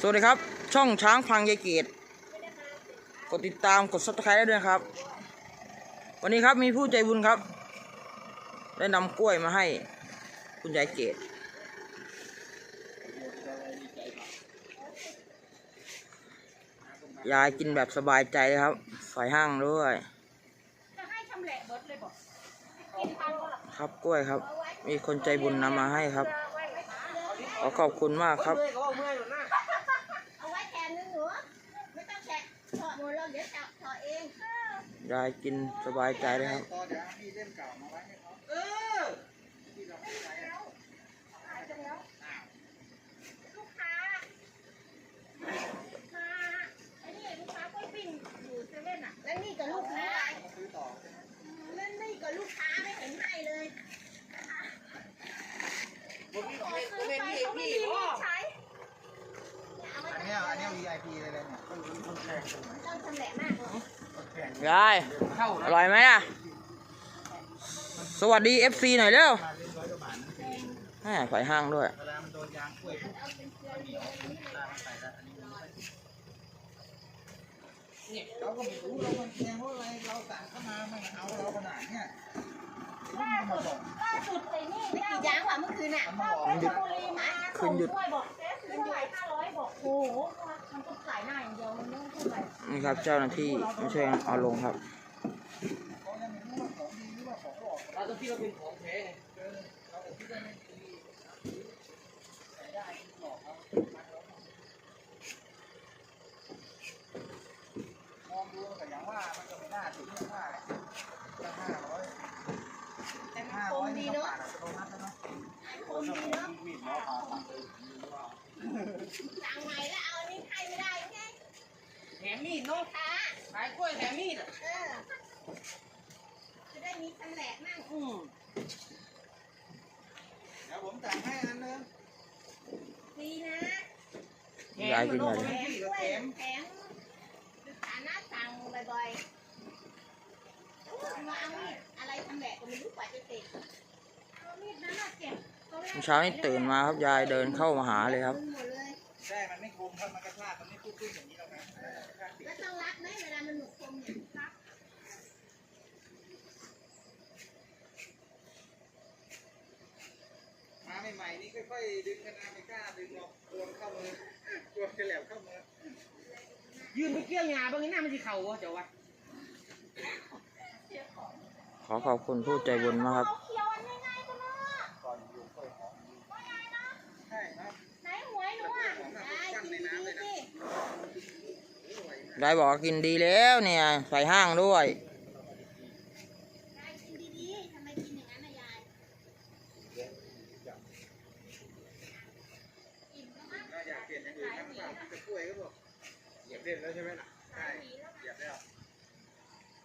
สวัสดีครับ ช่องช้างพังยายเกตกดติดตามกดซับสไครต์ได้ด้วยนะครับ วันนี้ครับมีผู้ใจบุญครับ ได้นำกล้วยมาให้ คุณยายเกตยายกินแบบสบายใจเลยครับใส่ห้างด้วยจะให้ชำแหละเบิดเลยบอกกินทันก็หรอครับกล้วยครับ มีคนใจบุญนำมาให้ครับขอขอบคุณมากครับ ยายกินสบายใจเลยครับลูกค้ามาไอ้นี่ลูกค้ากล้วยปิ้งอยู่เซเว่นอะแล้วนี่กับลูกค้าแล้วนี่กับลูกค้าไม่เห็นให้เลยขอซื้อไปเขาไม่มีใช้เอาไว้อันเนี้ยอันเนี้ย VIP เลยเลยเนี่ย ต้องชำแหละมาก ยยายอร่อยไหมล่ะ สวัสดี FC หน่อยเร็วแม่ใส่ห้างด้วยเวลามันโดนยางกล้วยปุ๊บมันเหนียวเวลามันใส่แล้วอันนี้มันไม่เนี่ยเราก็ไม่รู้เรามันแพงเพราะอะไรเราสั่งเข้ามามันเอาเราขนาดเนี้ยล่าสุดล่าสุดไอ้นี่ไม่กี่ยางว่ะเมื่อคืนอะมันมาบอกเพชรบุรีมาคืนหยุดส่งกล้วยบอก อยบอกโอ้โหมันก็ขายหน้าอย่างเดียวมันไม่ต้องเท่าไหร่นี่ครับ เจ้าหน้าที่ไม่ใช่เอาลงครับเขายังไม่รู้ว่าของดีหรือว่าของหลอกเราต้องคิดว่าเป็นของแท้ไงเออเราก็คิดว่าไม่ดีแต่ได้หลอกเรามองดูแต่อย่างว่ามันก็ไม่น่าถึงเรื่องว่าตั้งห้าร้อยแต่มันห้าคร้อมยดีนี่ก็เนาะปาดอัตโนมัติแล้วเนาะคมดีเนาะ มีดหมอผ่าตัดเลยสั่งใหม่แล้วเอาอันนี้ให้ไม่ได้ไงแถมมีดเนาะค้าขายกล้วยแถมมีดอะเออ จะได้มีชำแหละมั่งอืมเดี๋ยวผมจ่ายให้อันนึงดีนะยายกินใหญ่แถเลยมด้วยแถมฐานะสั่งบ่อยๆมาเอามีดอะไรชำแหละก็ไม่รู้กว่าจะติดเอามีดนั้นน่ะเจ็บตอนแรก เมื่อเช้านี้ตื่นมาครับยายเดินเข้ามาหาเลยครับหมดเลยใช่มันไม่คมครับมันกระชากมันไม่ตุ้มๆอย่างนี้หรอกนะเออกระชากติดแล้วต้องรัดไหมเวลามันหนุกคมเนี่ยครับมาใหม่ๆนี่ค่อยๆดึงกันนะไม่กล้าดึงหรอกกลัวมันเข้ามือกลัวจะแหลมเข้ามือยืนไปเกี่ยวหญ้าบางทีหน้ามันสิเข่าวะเจ้าวะขอขอบคุณผู้ใจบุญมากครับ เอาเคี้ยวอันง่ายๆก็เนาะ ก่อนอยู่ค่อยหอม ว่าไงเนาะ ใช่ครับ ไหนหวยหนูอะได้กินดีๆสิ ยายบอกกินดีแล้วเนี่ย ใส่ห้างด้วยยายกินดีๆทำไมกินอย่างนั้นยายอิ่มแล้วมั้งก็อยากเปลี่ยนอย่างเปล่าที่จะกล้วยก็บอกเหยียบเล่นแล้วใช่ไหมล่ะใช่เหยียบแล้ว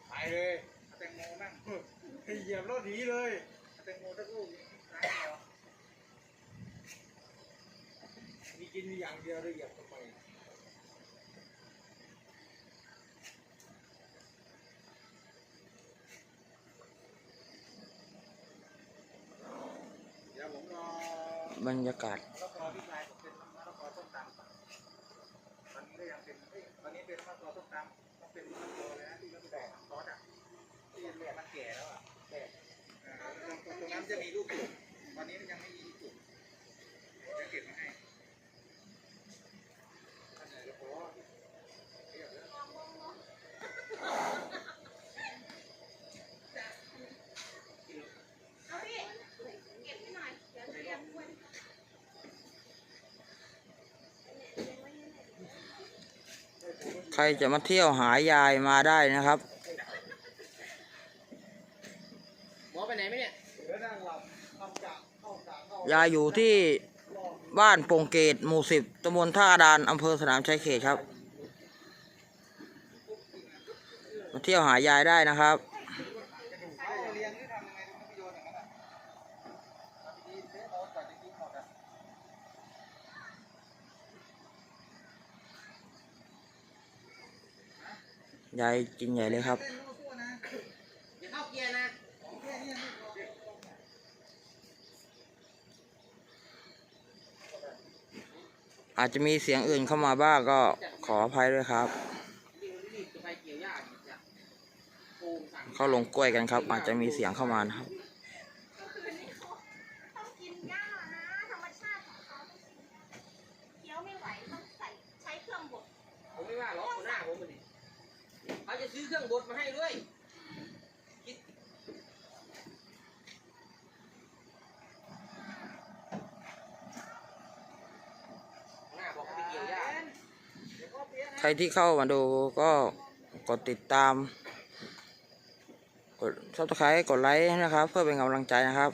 ไปเลยแตงโมนั่งเหยียบรถหนีเลยแตงโมสักลูกนี่ตายแล้วมีกินอย่างเดียวเลยเหยียบทำไม เดี๋ยวผมรอบ บรรยากาศรอบรอพี่ชายผมเป็นมะละกอต้มตำต รจะมาเที่ยวหายายมาได้นะครับหมอไปไหนไหมเนี่ยเดี๋ยวนั่งหลับทำกะเข้ากะเข้ายายอยู่ที่บ้านโป่งเกตหมู่สิบตำบลท่าดานอำเภอสนามชัยเขตครับ มาเที่ยวหายายได้นะครับ ให้เรียงหรือทำยังไงถึงไม่โยนอย่างนั้นอะทำดีๆเทโอนก่อนจะกินหมดอะ ยายกินใหญ่เลยครับเล่นลูกตัวนะอย่าเข้าเกียร์นะของแค่นี้ไม่พอออาจจะมีเสียงอื่นเข้ามาบ้างก็ขออภัยด้วยครับรีบรีบจะไปเกี่ยวหญ้าจะโกงสั่งเข้าลงกล้วยกันครับ อาจจะมีเสียงเข้ามานะครับ ก็คือนี่เขาต้องกินหญ้านะธรรมชาติของเขาต้องกินหญ้าเคี้ยวไม่ไหวต้องใส่ใช้เครื่องบด ผมไม่ว่าหรอกหัวหน้าผมมันดิเขาจะ ซื้อเครื่องบดมาให้ด้วยคิดหน้าบอกเขาไปเกี่ยวหญ้าใครที่เข้ามาดูก็กดติดตาม กดซับสไครต์กดไลค์นะครับ เพื่อเป็นกำลังใจนะครับ